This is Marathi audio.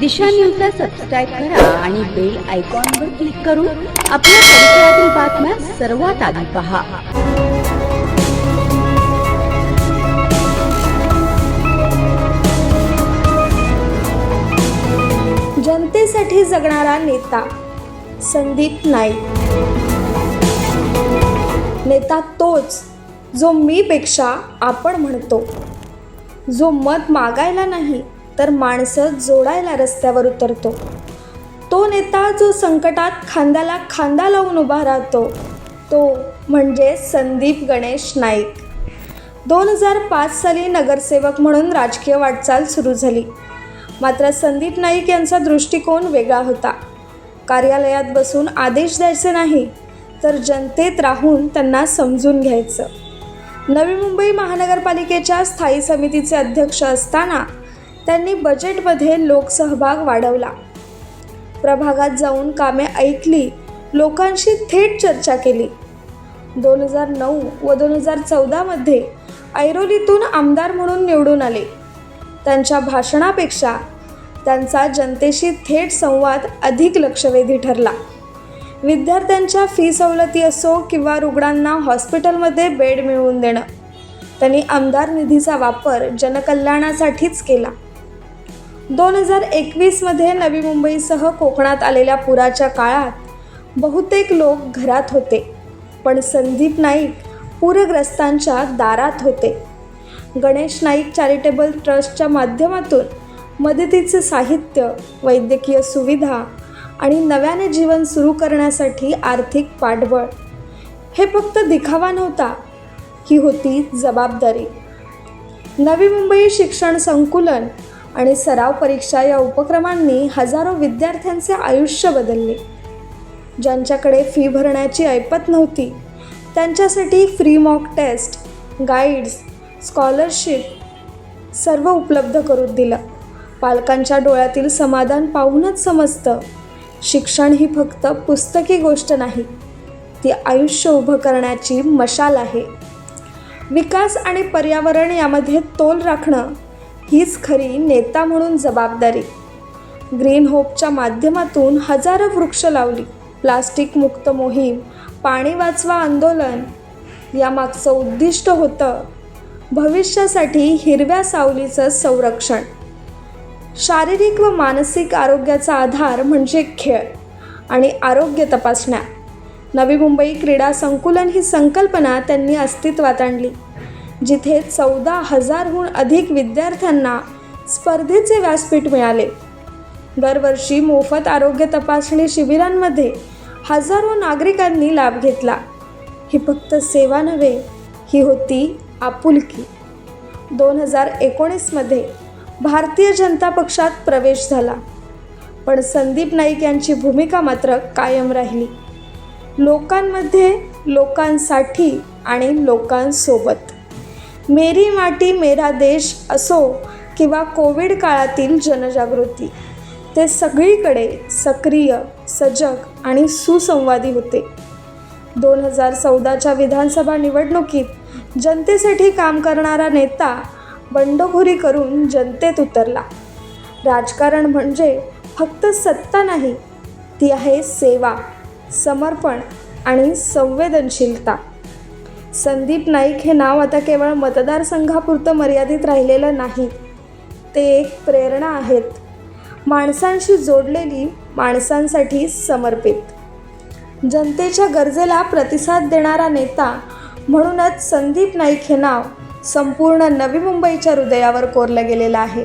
दिशा न्यूजला सबस्क्राईब करा आणि बेल आयकॉनवर क्लिक करून आपल्या परिसरातील बातम्या सर्वात आधी पहा. जनतेसाठी जगणारा नेता संदीप नाईक. नेता तोच जो मीपेक्षा आपण म्हणतो. जो मत मागायला नाही तर माणसं जोडायला रस्त्यावर उतरतो. तो नेता जो संकटात खांद्याला खांदा लावून उभा राहतो तो म्हणजे संदीप गणेश नाईक. दोन हजार पाच साली नगरसेवक म्हणून राजकीय वाटचाल सुरू झाली. मात्र संदीप नाईक यांचा दृष्टिकोन वेगळा होता. कार्यालयात बसून आदेश द्यायचे नाही तर जनतेत राहून त्यांना समजून घ्यायचं. नवी मुंबई महानगरपालिकेच्या स्थायी समितीचे अध्यक्ष असताना त्यांनी बजेटमध्ये लोकसहभाग वाढवला. प्रभागात जाऊन कामे ऐकली लोकांशी थेट चर्चा केली. दोन हजार नऊ व दोन हजार चौदामध्ये ऐरोलीतून आमदार म्हणून निवडून आले. त्यांच्या भाषणापेक्षा त्यांचा जनतेशी थेट संवाद अधिक लक्षवेधी ठरला. विद्यार्थ्यांच्या फी सवलती असो किंवा रुग्णांना हॉस्पिटलमध्ये बेड मिळवून देणं त्यांनी आमदार निधीचा वापर जनकल्याणासाठीच केला. दोन हजार एकवीसमध्ये नवी मुंबईसह कोकणात आलेल्या पुराच्या काळात बहुतेक लोक घरात होते पण संदीप नाईक पूरग्रस्तांच्या दारात होते. गणेश नाईक चॅरिटेबल ट्रस्टच्या माध्यमातून मदतीचे साहित्य वैद्यकीय सुविधा आणि नव्याने जीवन सुरू करण्यासाठी आर्थिक पाठबळ. हे फक्त दिखावा नव्हता ही होती जबाबदारी. नवी मुंबई शिक्षण संकुलन आणि सराव परीक्षा या उपक्रमांनी हजारो विद्यार्थ्यांचे आयुष्य बदलले. ज्यांच्याकडे फी भरण्याची ऐपत नव्हती त्यांच्यासाठी free mock test guides scholarship सर्व उपलब्ध करून दिलं. पालकांच्या डोळ्यातील समाधान पाहूनच समजतं शिक्षण ही फक्त पुस्तकी गोष्ट नाही ती आयुष्य उभं करण्याची मशाल आहे. विकास आणि पर्यावरण यामध्ये तोल राखणं हीच खरी नेता म्हणून जबाबदारी. ग्रीन होपच्या माध्यमातून हजारो वृक्ष लावली. प्लास्टिक मुक्त मोहीम पाणी वाचवा आंदोलन यामागचं उद्दिष्ट होतं भविष्यासाठी हिरव्या सावलीचं संरक्षण. शारीरिक व मानसिक आरोग्याचा आधार म्हणजे खेळ आणि आरोग्य तपासण्या. नवी मुंबई क्रीडा संकुलन ही संकल्पना त्यांनी अस्तित्वात आणली. जिथे चौदा हजारहून अधिक विद्यार्थ्यांना स्पर्धेचे व्यासपीठ मिळाले. दरवर्षी मोफत आरोग्य तपासणी शिबिरांमध्ये हजारो नागरिकांनी लाभ घेतला. ही फक्त सेवा नव्हे ही होती आपुलकी. दोन हजार एकोणीसमध्ये भारतीय जनता पक्षात प्रवेश झाला. पण संदीप नाईक यांची भूमिका मात्र कायम राहिली. लोकांमध्ये लोकांसाठी आणि लोकांसोबत. मेरी माटी मेरा देश असो किंवा कोविड काळातील जनजागृती ते सगळीकडे सक्रिय सजग आणि सुसंवादी होते. दोन हजार चौदाच्या विधानसभा निवडणुकीत जनतेसाठी काम करणारा नेता बंडखोरी करून जनतेत उतरला. राजकारण म्हणजे फक्त सत्ता नाही ती आहे सेवा समर्पण आणि संवेदनशीलता. संदीप नाईक हे नाव आता केवळ मतदारसंघापुरतं मर्यादित राहिलेलं नाही. ते एक प्रेरणा आहेत. माणसांशी जोडलेली माणसांसाठी समर्पित. जनतेच्या गरजेला प्रतिसाद देणारा नेता म्हणूनच संदीप नाईक हे नाव संपूर्ण नवी मुंबईच्या हृदयावर कोरलं गेलेलं आहे.